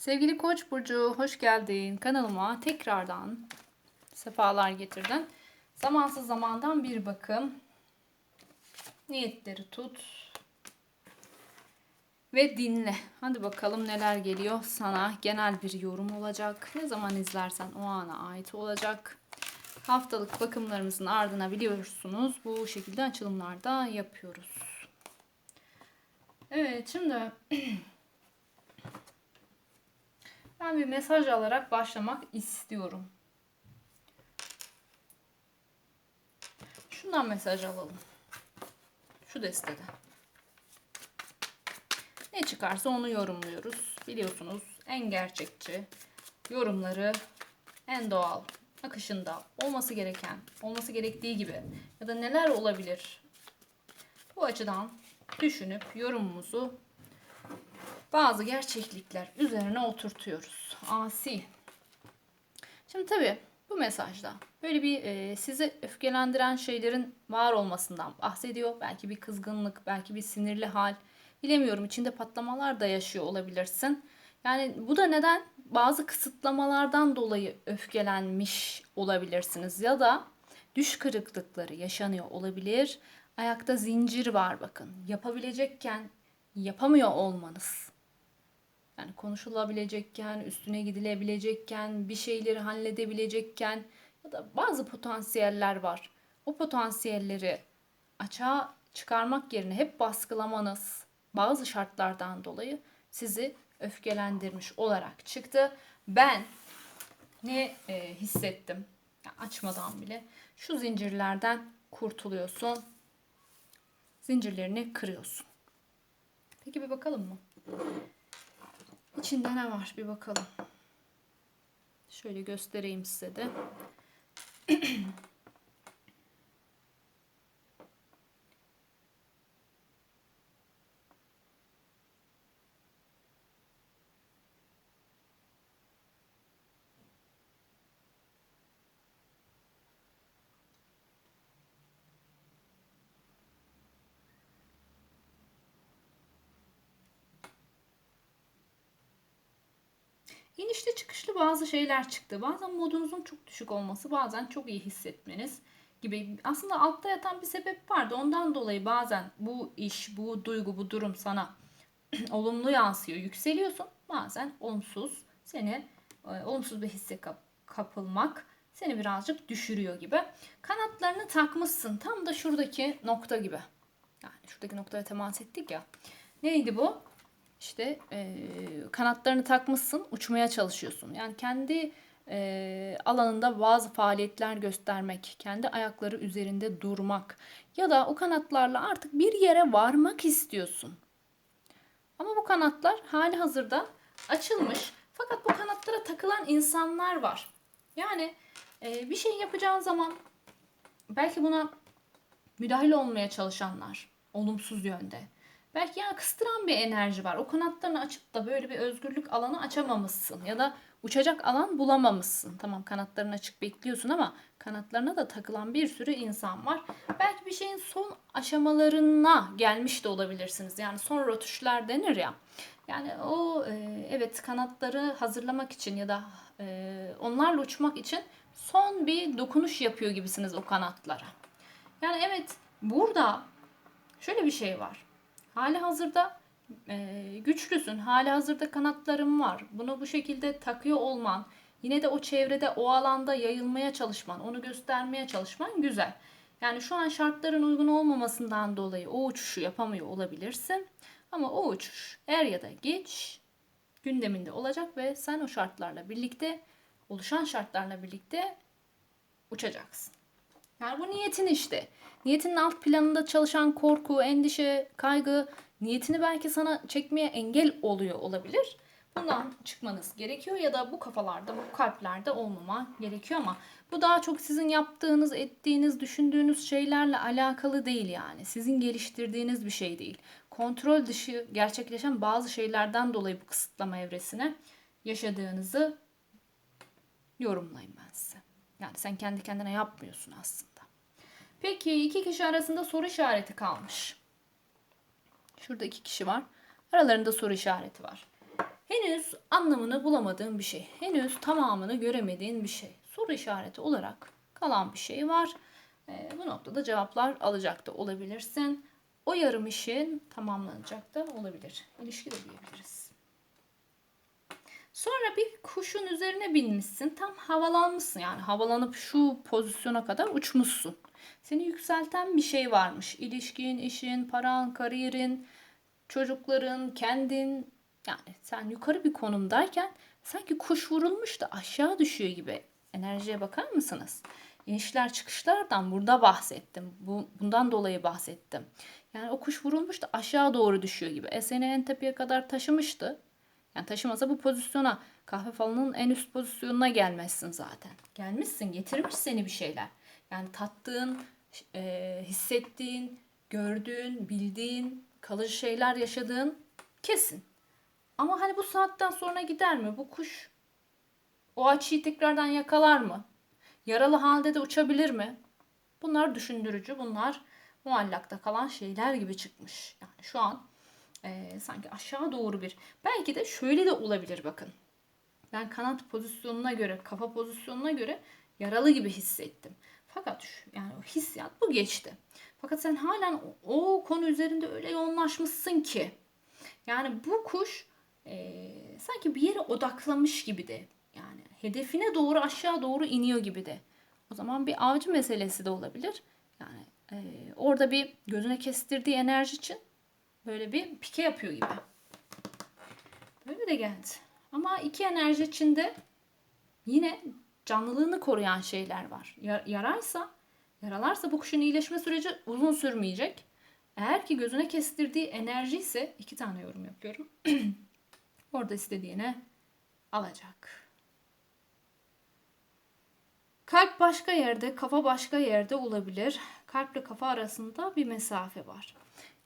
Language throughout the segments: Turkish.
Sevgili Koç burcu hoş geldin kanalıma tekrardan sefalar getirdin. Zamansız zamandan bir bakım. Niyetleri tut ve dinle. Hadi bakalım neler geliyor sana. Genel bir yorum olacak. Ne zaman izlersen o ana ait olacak. Haftalık bakımlarımızın ardına biliyorsunuz bu şekilde açılımlarda yapıyoruz. Evet şimdi ben bir mesaj alarak başlamak istiyorum. Şundan mesaj alalım. Şu destede. Ne çıkarsa onu yorumluyoruz. Biliyorsunuz en gerçekçi yorumları en doğal akışında olması gereken, olması gerektiği gibi ya da neler olabilir bu açıdan düşünüp yorumumuzu bazı gerçeklikler üzerine oturtuyoruz. Asi. Şimdi tabii bu mesajda böyle bir e, sizi öfkelendiren şeylerin var olmasından bahsediyor. Belki bir kızgınlık, belki bir sinirli hal. Bilemiyorum içinde patlamalar da yaşıyor olabilirsin. Yani bu da neden? Bazı kısıtlamalardan dolayı öfkelenmiş olabilirsiniz ya da düş kırıklıkları yaşanıyor olabilir. Ayakta zincir var bakın. Yapabilecekken yapamıyor olmanız. Yani konuşulabilecekken, üstüne gidilebilecekken, bir şeyleri halledebilecekken ya da bazı potansiyeller var. O potansiyelleri açığa çıkarmak yerine hep baskılamanız bazı şartlardan dolayı sizi öfkelendirmiş olarak çıktı. Ben ne e, hissettim? Yani açmadan bile şu zincirlerden kurtuluyorsun. Zincirlerini kırıyorsun. Peki bir bakalım mı? İçinde ne var bir bakalım. Şöyle göstereyim size de. İnişli çıkışlı bazı şeyler çıktı. Bazen modunuzun çok düşük olması, bazen çok iyi hissetmeniz gibi. Aslında altta yatan bir sebep vardı. Ondan dolayı bazen bu iş, bu duygu, bu durum sana olumlu yansıyor, yükseliyorsun. Bazen olumsuz, seni e, olumsuz bir hisse kap- kapılmak seni birazcık düşürüyor gibi. Kanatlarını takmışsın. Tam da şuradaki nokta gibi. Yani şuradaki noktaya temas ettik ya. Neydi bu? İşte e, kanatlarını takmışsın, uçmaya çalışıyorsun. Yani kendi e, alanında bazı faaliyetler göstermek, kendi ayakları üzerinde durmak ya da o kanatlarla artık bir yere varmak istiyorsun. Ama bu kanatlar hali hazırda açılmış. Fakat bu kanatlara takılan insanlar var. Yani e, bir şey yapacağın zaman belki buna müdahil olmaya çalışanlar olumsuz yönde Belki ya kıstıran bir enerji var. O kanatlarını açıp da böyle bir özgürlük alanı açamamışsın. Ya da uçacak alan bulamamışsın. Tamam kanatlarını açık bekliyorsun ama kanatlarına da takılan bir sürü insan var. Belki bir şeyin son aşamalarına gelmiş de olabilirsiniz. Yani son rötuşlar denir ya. Yani o e, evet kanatları hazırlamak için ya da e, onlarla uçmak için son bir dokunuş yapıyor gibisiniz o kanatlara. Yani evet burada şöyle bir şey var Hali hazırda e, güçlüsün. Hali hazırda kanatların var. Bunu bu şekilde takıyor olman, yine de o çevrede, o alanda yayılmaya çalışman, onu göstermeye çalışman güzel. Yani şu an şartların uygun olmamasından dolayı o uçuşu yapamıyor olabilirsin. Ama o uçuş er ya da geç gündeminde olacak ve sen o şartlarla birlikte, oluşan şartlarla birlikte uçacaksın. Yani bu niyetin işte. Niyetinin alt planında çalışan korku, endişe, kaygı niyetini belki sana çekmeye engel oluyor olabilir. Bundan çıkmanız gerekiyor ya da bu kafalarda, bu kalplerde olmama gerekiyor ama bu daha çok sizin yaptığınız, ettiğiniz, düşündüğünüz şeylerle alakalı değil yani. Sizin geliştirdiğiniz bir şey değil. Kontrol dışı gerçekleşen bazı şeylerden dolayı bu kısıtlama evresine yaşadığınızı yorumlayayım ben size. Yani sen kendi kendine yapmıyorsun aslında. Peki iki kişi arasında soru işareti kalmış. Şurada iki kişi var. Aralarında soru işareti var. Henüz anlamını bulamadığın bir şey. Henüz tamamını göremediğin bir şey. Soru işareti olarak kalan bir şey var. Ee, bu noktada cevaplar alacak da olabilirsin. O yarım işin tamamlanacak da olabilir. İlişki de diyebiliriz. Sonra bir kuşun üzerine binmişsin. Tam havalanmışsın yani havalanıp şu pozisyona kadar uçmuşsun. Seni yükselten bir şey varmış. İlişkin, işin, paran, kariyerin, çocukların, kendin. Yani sen yukarı bir konumdayken sanki kuş vurulmuş da aşağı düşüyor gibi. Enerjiye bakar mısınız? İnişler çıkışlardan burada bahsettim. Bu, bundan dolayı bahsettim. Yani o kuş vurulmuş da aşağı doğru düşüyor gibi. E en tepeye kadar taşımıştı. Yani taşımasa bu pozisyona kahve falının en üst pozisyonuna gelmezsin zaten. Gelmişsin, getirmiş seni bir şeyler. Yani tattığın, e, hissettiğin, gördüğün, bildiğin, kalıcı şeyler yaşadığın kesin. Ama hani bu saatten sonra gider mi? Bu kuş o açıyı tekrardan yakalar mı? Yaralı halde de uçabilir mi? Bunlar düşündürücü, bunlar muallakta kalan şeyler gibi çıkmış. Yani şu an e, sanki aşağı doğru bir. Belki de şöyle de olabilir bakın. Ben kanat pozisyonuna göre, kafa pozisyonuna göre yaralı gibi hissettim. Fakat yani o hissiyat bu geçti. Fakat sen halen o konu üzerinde öyle yoğunlaşmışsın ki. Yani bu kuş e, sanki bir yere odaklamış gibi de. Yani hedefine doğru aşağı doğru iniyor gibi de. O zaman bir avcı meselesi de olabilir. Yani e, orada bir gözüne kestirdiği enerji için böyle bir pike yapıyor gibi. Böyle de geldi. Ama iki enerji içinde yine canlılığını koruyan şeyler var. Yaraysa, yaralarsa bu kuşun iyileşme süreci uzun sürmeyecek. Eğer ki gözüne kestirdiği enerji ise iki tane yorum yapıyorum. Orada istediğine alacak. Kalp başka yerde, kafa başka yerde olabilir. Kalple kafa arasında bir mesafe var.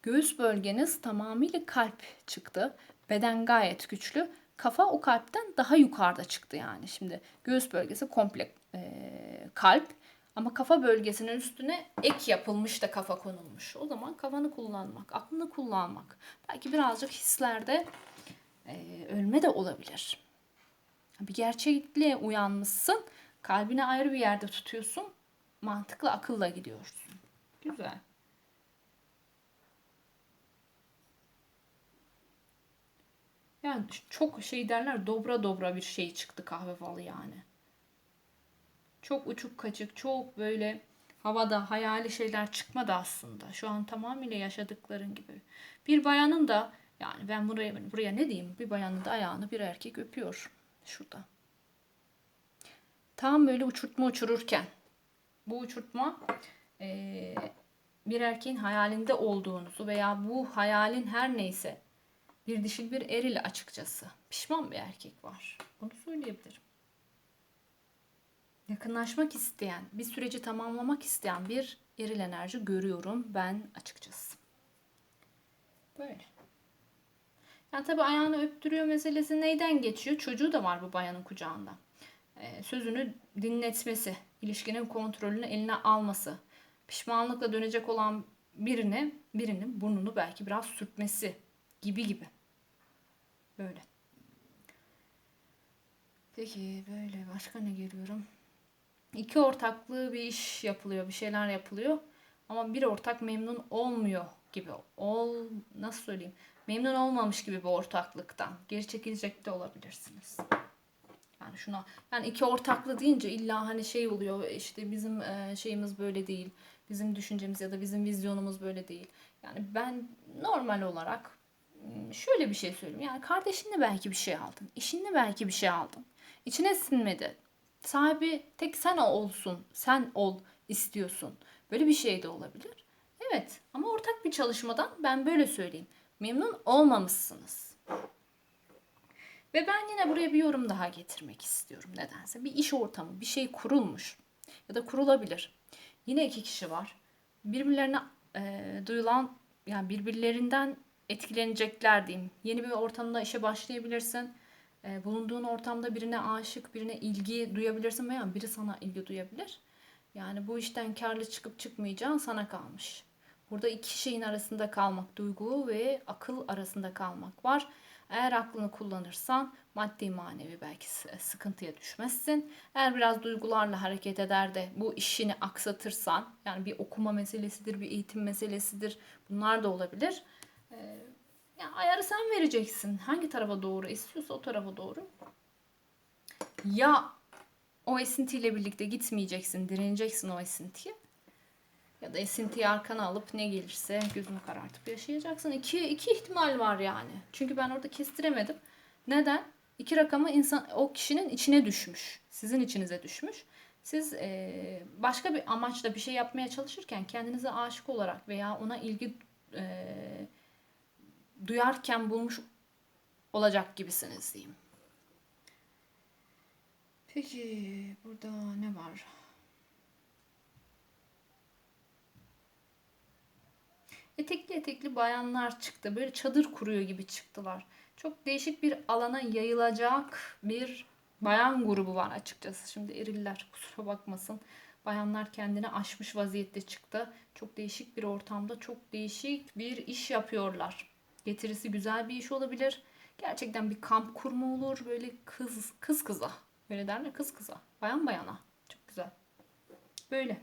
Göğüs bölgeniz tamamıyla kalp çıktı. Beden gayet güçlü. Kafa o kalpten daha yukarıda çıktı yani. Şimdi göğüs bölgesi komple e, kalp. Ama kafa bölgesinin üstüne ek yapılmış da kafa konulmuş. O zaman kafanı kullanmak, aklını kullanmak. Belki birazcık hislerde e, ölme de olabilir. Bir gerçekliğe uyanmışsın. Kalbini ayrı bir yerde tutuyorsun. Mantıklı akılla gidiyorsun. Güzel. Yani çok şey derler dobra dobra bir şey çıktı kahve falı yani. Çok uçuk kaçık, çok böyle havada hayali şeyler çıkmadı aslında. Şu an tamamıyla yaşadıkların gibi. Bir bayanın da yani ben buraya buraya ne diyeyim? Bir bayanın da ayağını bir erkek öpüyor şurada. Tam böyle uçurtma uçururken bu uçurtma e, bir erkeğin hayalinde olduğunuzu veya bu hayalin her neyse bir dişil bir eril açıkçası. Pişman bir erkek var. Bunu söyleyebilirim. Yakınlaşmak isteyen, bir süreci tamamlamak isteyen bir eril enerji görüyorum ben açıkçası. Böyle. Yani tabii ayağını öptürüyor meselesi neyden geçiyor? Çocuğu da var bu bayanın kucağında. Ee, sözünü dinletmesi, ilişkinin kontrolünü eline alması, pişmanlıkla dönecek olan birine birinin burnunu belki biraz sürtmesi gibi gibi. Böyle. Peki böyle başka ne görüyorum? İki ortaklığı bir iş yapılıyor, bir şeyler yapılıyor. Ama bir ortak memnun olmuyor gibi. Ol nasıl söyleyeyim? Memnun olmamış gibi bir ortaklıktan geri çekilecek de olabilirsiniz. Yani şuna yani iki ortaklı deyince illa hani şey oluyor işte bizim şeyimiz böyle değil. Bizim düşüncemiz ya da bizim vizyonumuz böyle değil. Yani ben normal olarak şöyle bir şey söyleyeyim. Yani kardeşinle belki bir şey aldın. Eşinle belki bir şey aldın. İçine sinmedi. Sahibi tek sen olsun. Sen ol istiyorsun. Böyle bir şey de olabilir. Evet ama ortak bir çalışmadan ben böyle söyleyeyim. Memnun olmamışsınız. Ve ben yine buraya bir yorum daha getirmek istiyorum nedense. Bir iş ortamı, bir şey kurulmuş ya da kurulabilir. Yine iki kişi var. Birbirlerine e, duyulan yani birbirlerinden etkilenecekler diyeyim. Yeni bir ortamda işe başlayabilirsin. E, bulunduğun ortamda birine aşık, birine ilgi duyabilirsin veya biri sana ilgi duyabilir. Yani bu işten karlı çıkıp çıkmayacağın sana kalmış. Burada iki şeyin arasında kalmak, duygu ve akıl arasında kalmak var. Eğer aklını kullanırsan maddi manevi belki sıkıntıya düşmezsin. Eğer biraz duygularla hareket eder de bu işini aksatırsan yani bir okuma meselesidir, bir eğitim meselesidir. Bunlar da olabilir. Ee, ya ayarı sen vereceksin. Hangi tarafa doğru istiyorsa o tarafa doğru. Ya o esintiyle birlikte gitmeyeceksin, direneceksin o esintiye. Ya da esintiyi arkana alıp ne gelirse gözünü karartıp yaşayacaksın. İki, iki ihtimal var yani. Çünkü ben orada kestiremedim. Neden? İki rakamı insan o kişinin içine düşmüş. Sizin içinize düşmüş. Siz eee, başka bir amaçla bir şey yapmaya çalışırken kendinize aşık olarak veya ona ilgi eee, duyarken bulmuş olacak gibisiniz diyeyim. Peki burada ne var? Etekli etekli bayanlar çıktı. Böyle çadır kuruyor gibi çıktılar. Çok değişik bir alana yayılacak bir bayan grubu var açıkçası. Şimdi eriller kusura bakmasın. Bayanlar kendini aşmış vaziyette çıktı. Çok değişik bir ortamda çok değişik bir iş yapıyorlar. Getirisi güzel bir iş olabilir. Gerçekten bir kamp kurma olur. Böyle kız kız kıza. Böyle derler kız kıza. Bayan bayana. Çok güzel. Böyle.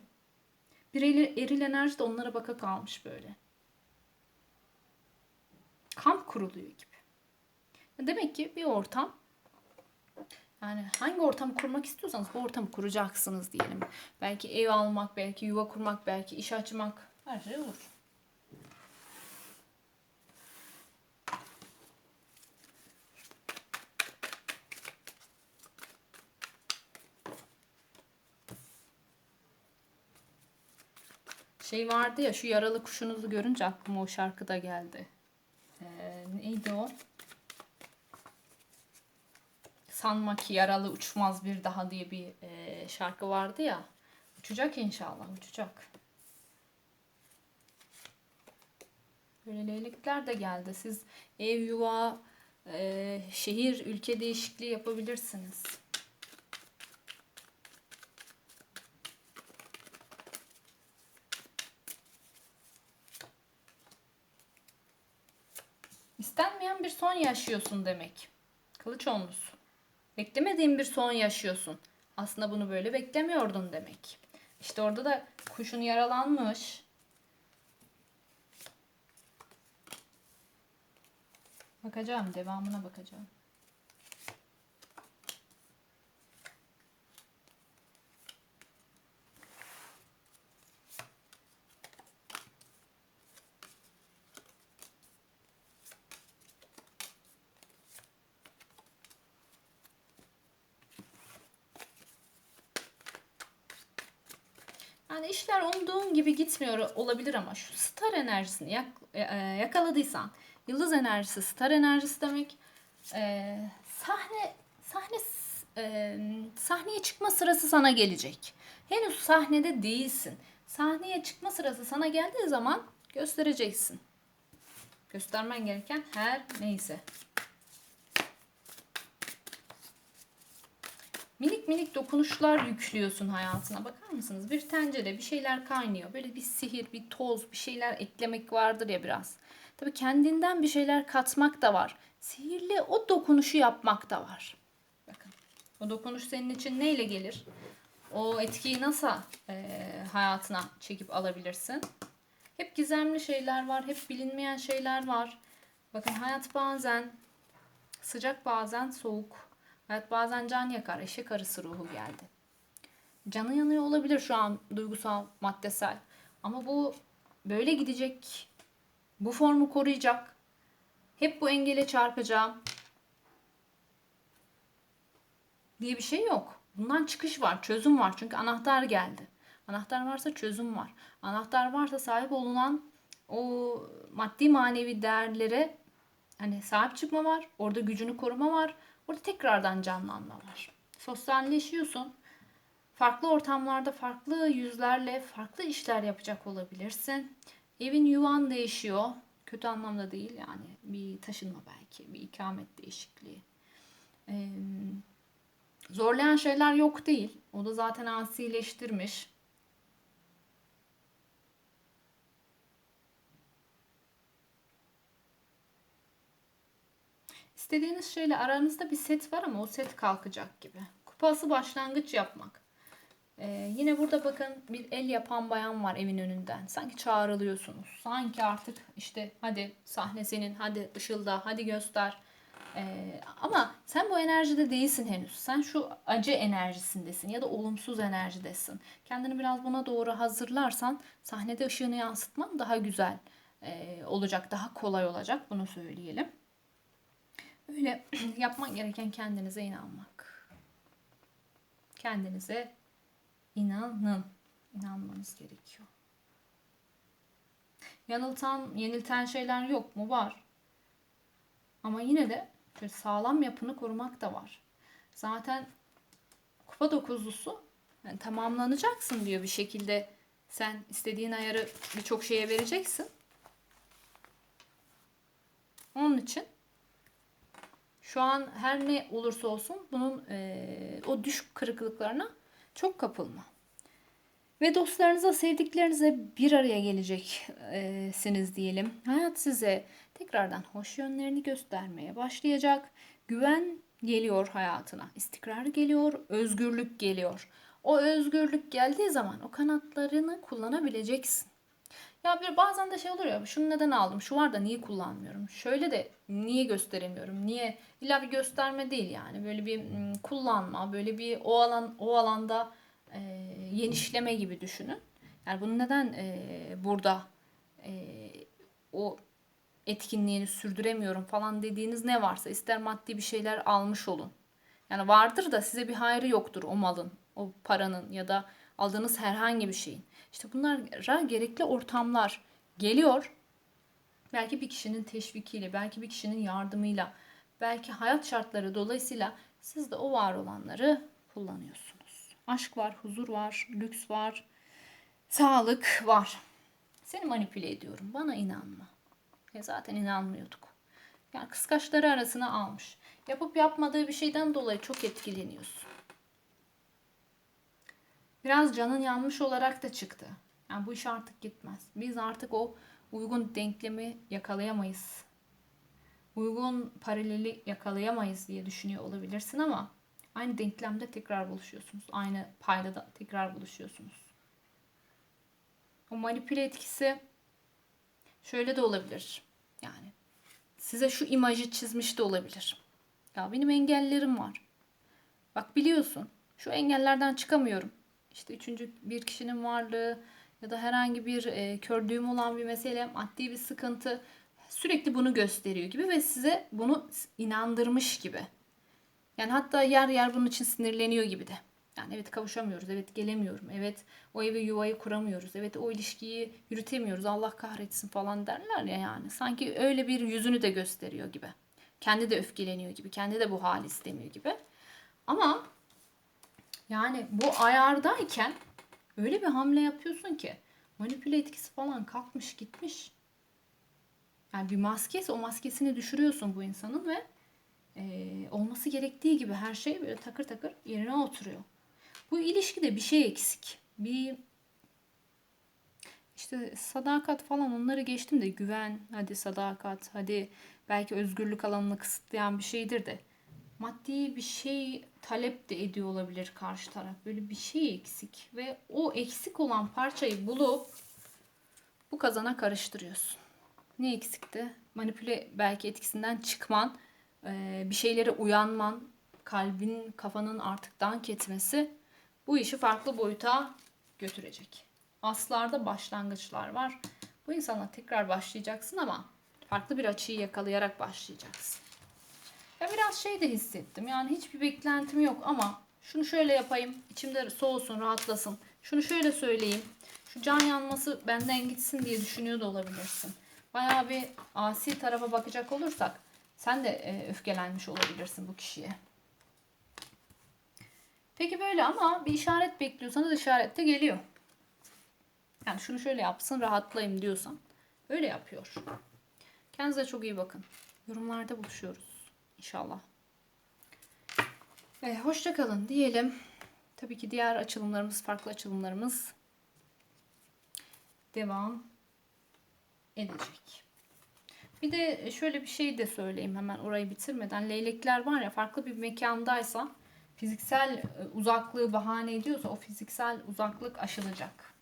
Bir eril, enerji de onlara baka kalmış böyle kamp kuruluyor gibi. Demek ki bir ortam yani hangi ortamı kurmak istiyorsanız bu ortamı kuracaksınız diyelim. Belki ev almak, belki yuva kurmak, belki iş açmak her şey olur. Şey vardı ya şu yaralı kuşunuzu görünce aklıma o şarkı da geldi. Ee, neydi o? Sanma ki yaralı uçmaz bir daha diye bir e, şarkı vardı ya. Uçacak inşallah, uçacak. Böyle leylekler de geldi. Siz ev, yuva, e, şehir, ülke değişikliği yapabilirsiniz. İstenmeyen bir son yaşıyorsun demek. Kılıç onlusu. Beklemediğin bir son yaşıyorsun. Aslında bunu böyle beklemiyordun demek. İşte orada da kuşun yaralanmış. Bakacağım, devamına bakacağım. Yani işler umduğun gibi gitmiyor olabilir ama şu star enerjisini yak, e, e, yakaladıysan, yıldız enerjisi star enerjisi demek. E, sahne sahne e, sahneye çıkma sırası sana gelecek. Henüz sahnede değilsin. Sahneye çıkma sırası sana geldiği zaman göstereceksin. Göstermen gereken her neyse. Minik minik dokunuşlar yüklüyorsun hayatına. Bakar mısınız? Bir tencere bir şeyler kaynıyor. Böyle bir sihir, bir toz, bir şeyler eklemek vardır ya biraz. Tabii kendinden bir şeyler katmak da var. Sihirli o dokunuşu yapmak da var. Bakın. O dokunuş senin için neyle gelir? O etkiyi nasıl e, hayatına çekip alabilirsin? Hep gizemli şeyler var, hep bilinmeyen şeyler var. Bakın hayat bazen sıcak bazen soğuk. Hayat bazen can yakar. Eşek arısı ruhu geldi. Canı yanıyor olabilir şu an duygusal, maddesel. Ama bu böyle gidecek. Bu formu koruyacak. Hep bu engele çarpacağım. Diye bir şey yok. Bundan çıkış var, çözüm var. Çünkü anahtar geldi. Anahtar varsa çözüm var. Anahtar varsa sahip olunan o maddi manevi değerlere hani sahip çıkma var. Orada gücünü koruma var. Orada tekrardan canlanma var. Sosyalleşiyorsun. Farklı ortamlarda farklı yüzlerle farklı işler yapacak olabilirsin. Evin yuvan değişiyor. Kötü anlamda değil yani. Bir taşınma belki. Bir ikamet değişikliği. Ee, zorlayan şeyler yok değil. O da zaten asileştirmiş. İstediğiniz şeyle aranızda bir set var ama o set kalkacak gibi. Kupası başlangıç yapmak. Ee, yine burada bakın bir el yapan bayan var evin önünden. Sanki çağrılıyorsunuz. Sanki artık işte hadi sahne senin, hadi ışılda, hadi göster. Ee, ama sen bu enerjide değilsin henüz. Sen şu acı enerjisindesin ya da olumsuz enerjidesin. Kendini biraz buna doğru hazırlarsan sahnede ışığını yansıtman daha güzel e, olacak, daha kolay olacak. Bunu söyleyelim. Öyle yapman gereken kendinize inanmak. Kendinize inanın. İnanmanız gerekiyor. Yanıltan, yenilten şeyler yok mu? Var. Ama yine de şöyle sağlam yapını korumak da var. Zaten kupa dokuzlusu yani tamamlanacaksın diyor bir şekilde. Sen istediğin ayarı birçok şeye vereceksin. Onun için şu an her ne olursa olsun bunun e, o düşük kırıklıklarına çok kapılma. Ve dostlarınıza, sevdiklerinize bir araya geleceksiniz diyelim. Hayat size tekrardan hoş yönlerini göstermeye başlayacak. Güven geliyor hayatına. istikrar geliyor, özgürlük geliyor. O özgürlük geldiği zaman o kanatlarını kullanabileceksin. Ya bir bazen de şey olur ya şunu neden aldım? Şu var da niye kullanmıyorum? Şöyle de niye gösteremiyorum? Niye? İlla bir gösterme değil yani. Böyle bir kullanma böyle bir o alan o alanda e, yenişleme gibi düşünün. Yani bunu neden e, burada e, o etkinliğini sürdüremiyorum falan dediğiniz ne varsa ister maddi bir şeyler almış olun. Yani vardır da size bir hayrı yoktur o malın o paranın ya da aldığınız herhangi bir şeyin işte bunlara gerekli ortamlar geliyor. Belki bir kişinin teşvikiyle, belki bir kişinin yardımıyla, belki hayat şartları dolayısıyla siz de o var olanları kullanıyorsunuz. Aşk var, huzur var, lüks var, sağlık var. Seni manipüle ediyorum. Bana inanma. E zaten inanmıyorduk. Yani kıskaçları arasına almış. Yapıp yapmadığı bir şeyden dolayı çok etkileniyorsun. Biraz canın yanmış olarak da çıktı. Yani bu iş artık gitmez. Biz artık o uygun denklemi yakalayamayız. Uygun paraleli yakalayamayız diye düşünüyor olabilirsin ama aynı denklemde tekrar buluşuyorsunuz. Aynı paydada tekrar buluşuyorsunuz. O manipüle etkisi şöyle de olabilir. Yani size şu imajı çizmiş de olabilir. Ya benim engellerim var. Bak biliyorsun şu engellerden çıkamıyorum işte üçüncü bir kişinin varlığı ya da herhangi bir e, kördüğüm olan bir mesele, maddi bir sıkıntı sürekli bunu gösteriyor gibi ve size bunu inandırmış gibi. Yani hatta yer yer bunun için sinirleniyor gibi de. Yani evet kavuşamıyoruz, evet gelemiyorum, evet o evi yuvayı kuramıyoruz, evet o ilişkiyi yürütemiyoruz, Allah kahretsin falan derler ya yani. Sanki öyle bir yüzünü de gösteriyor gibi. Kendi de öfkeleniyor gibi, kendi de bu hali istemiyor gibi. Ama yani bu ayardayken öyle bir hamle yapıyorsun ki manipüle etkisi falan kalkmış gitmiş. Yani bir maskesi o maskesini düşürüyorsun bu insanın ve e, olması gerektiği gibi her şey böyle takır takır yerine oturuyor. Bu ilişkide bir şey eksik. Bir işte sadakat falan onları geçtim de güven, hadi sadakat, hadi belki özgürlük alanını kısıtlayan bir şeydir de maddi bir şey talep de ediyor olabilir karşı taraf. Böyle bir şey eksik ve o eksik olan parçayı bulup bu kazana karıştırıyorsun. Ne eksikti? Manipüle belki etkisinden çıkman, bir şeylere uyanman, kalbin, kafanın artık dank etmesi bu işi farklı boyuta götürecek. Aslarda başlangıçlar var. Bu insanla tekrar başlayacaksın ama farklı bir açıyı yakalayarak başlayacaksın. Ya biraz şey de hissettim. Yani hiçbir beklentim yok ama şunu şöyle yapayım. içimde soğusun, rahatlasın. Şunu şöyle söyleyeyim. Şu can yanması benden gitsin diye düşünüyor da olabilirsin. Bayağı bir asi tarafa bakacak olursak sen de e, öfkelenmiş olabilirsin bu kişiye. Peki böyle ama bir işaret bekliyorsanız işaret de geliyor. Yani şunu şöyle yapsın rahatlayayım diyorsan öyle yapıyor. Kendinize çok iyi bakın. Yorumlarda buluşuyoruz. İnşallah. E, hoşça kalın diyelim. Tabii ki diğer açılımlarımız, farklı açılımlarımız devam edecek. Bir de şöyle bir şey de söyleyeyim hemen orayı bitirmeden. Leylekler var ya farklı bir mekandaysa fiziksel e, uzaklığı bahane ediyorsa o fiziksel uzaklık aşılacak.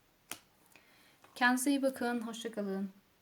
Kendinize iyi bakın. Hoşçakalın.